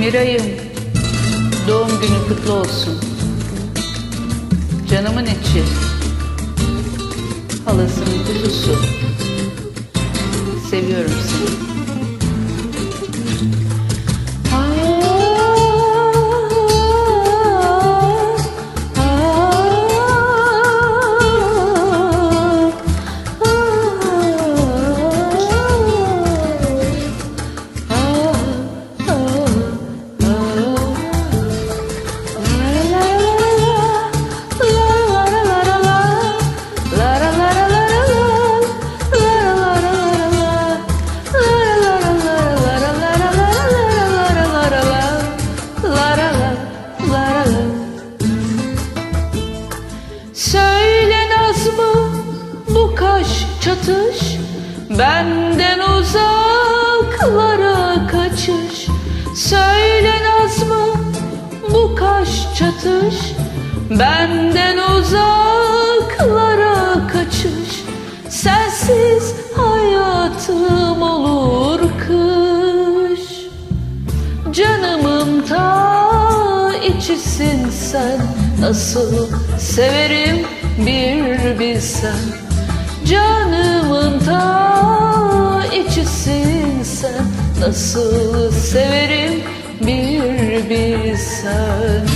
Miray'ım, doğum günü kutlu olsun. Canımın içi, halasının kuzusu. Seviyorum seni. Çatış Benden uzaklara kaçış. Söyle naz mı bu kaş çatış Benden uzaklara kaçış. Sensiz hayatım olur kış. Canımın ta içisin sen. Nasıl severim bir bilsen Canımın ta içisin sen Nasıl severim bir bilsen.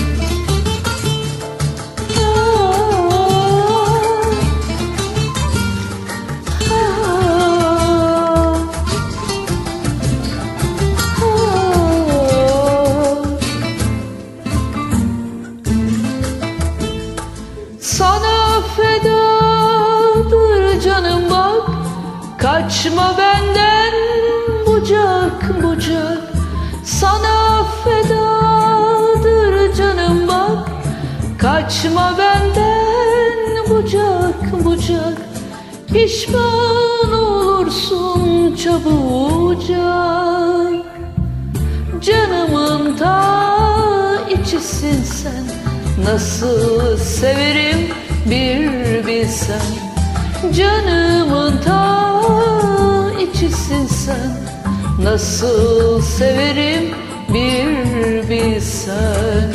Sana fedadır canım bak. Kaçma benden bucak bucak. Sana fedadır canım bak. Kaçma benden bucak bucak. Pişman olursun çabucak. Canımın ta içisin sen. Nasıl severim bir bilsen Canımın ta içisin sen. Nasıl severim bir bilsen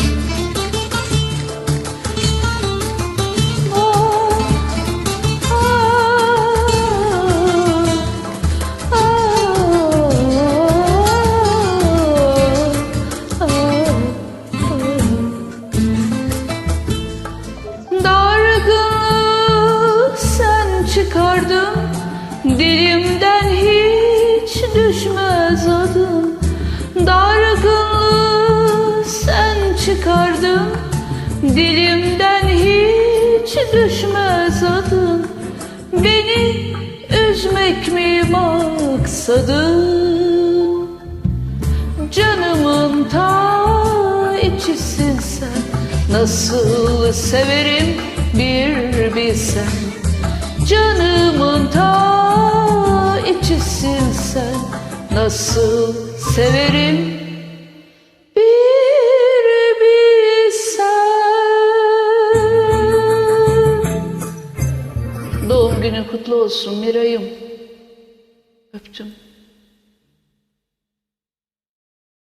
düşmez adın Dargınlığı sen çıkardın. Dilimden hiç düşmez adın Beni üzmek mi maksadın Canımın ta içisin sen. Nasıl severim bir bilsen. Canımın Nasıl severim? Doğum günün kutlu olsun Miray'ım. Öptüm